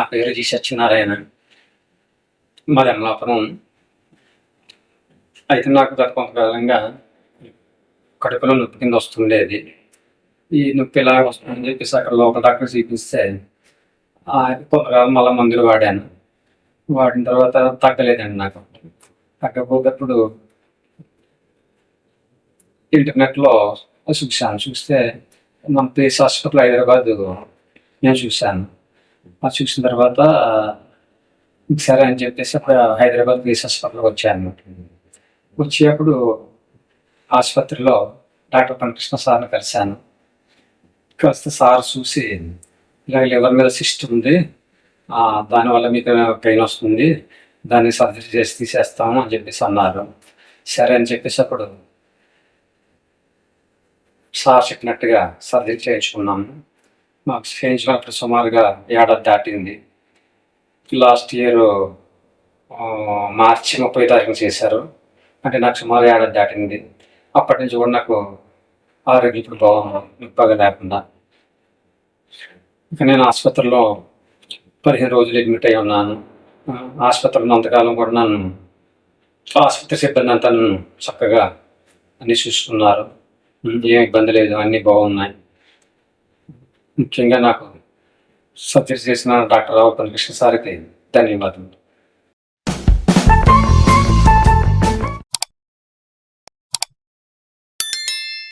నా పేరు జి సత్యనారాయణ మరి అమలాపురం. అయితే నాకు గత కొంతకాలంగా కడుపులో నొప్పి కింద వస్తుండేది. ఈ నొప్పి ఇలా వస్తుందని చెప్పేసి అక్కడ లోకల్ డాక్టర్ చూపిస్తే ఆ, కొంతకాలం మళ్ళీ మందులు వాడాను. వాడిన తర్వాత తగ్గలేదండి నాకు. తగ్గకపోతప్పుడు ఇంటర్నెట్లో చూశాను. చూస్తే మన ప్లేస్ హాస్పిటల్ హైదరాబాద్ నేను చూశాను. చూసిన తర్వాత సరే అని చెప్పేసి అప్పుడు హైదరాబాద్ ప్లేస్ హాస్పిటల్కి వచ్చాను. వచ్చేటప్పుడు ఆసుపత్రిలో డాక్టర్ పనికృష్ణ సార్ని కలిశాను. కాస్త సార్ చూసి ఇలా లివర్ మీద సిస్ట్ ఉంది? దానివల్ల మీకు పెయిన్ వస్తుంది? దాన్ని సర్జరీ చేసి తీసేస్తాము అని చెప్పేసి అన్నారు. సరే అని చెప్పేసి అప్పుడు సార్ చెప్పినట్టుగా సర్జరీ చేయించుకున్నాము. మాకు చేయించినప్పుడు సుమారుగా ఏడాది దాటింది. లాస్ట్ ఇయర్ మార్చి ముప్పై తారీఖున చేశారు. అంటే నాకు సుమారు ఏడాది దాటింది. అప్పటి నుంచి కూడా నాకు ఆరోగ్యం ఇప్పుడు బాగుంది. నొప్పిగా లేకుండా. ఇక నేను ఆసుపత్రిలో పదిహేను రోజులు అడ్మిట్ అయి ఉన్నాను. ఆసుపత్రిలో ఉన్నంతకాలం కూడా నన్ను ఆసుపత్రి సిబ్బంది అంతా నన్ను చక్కగా అన్నీ చూసుకున్నారు. ఏం ఇబ్బంది లేదు అన్నీ బాగున్నాయి. ముఖ్యంగా నాకు సర్జరీ చేసిన డాక్టర్ రావు కృష్ణ సార్కి ధన్యవాదాలు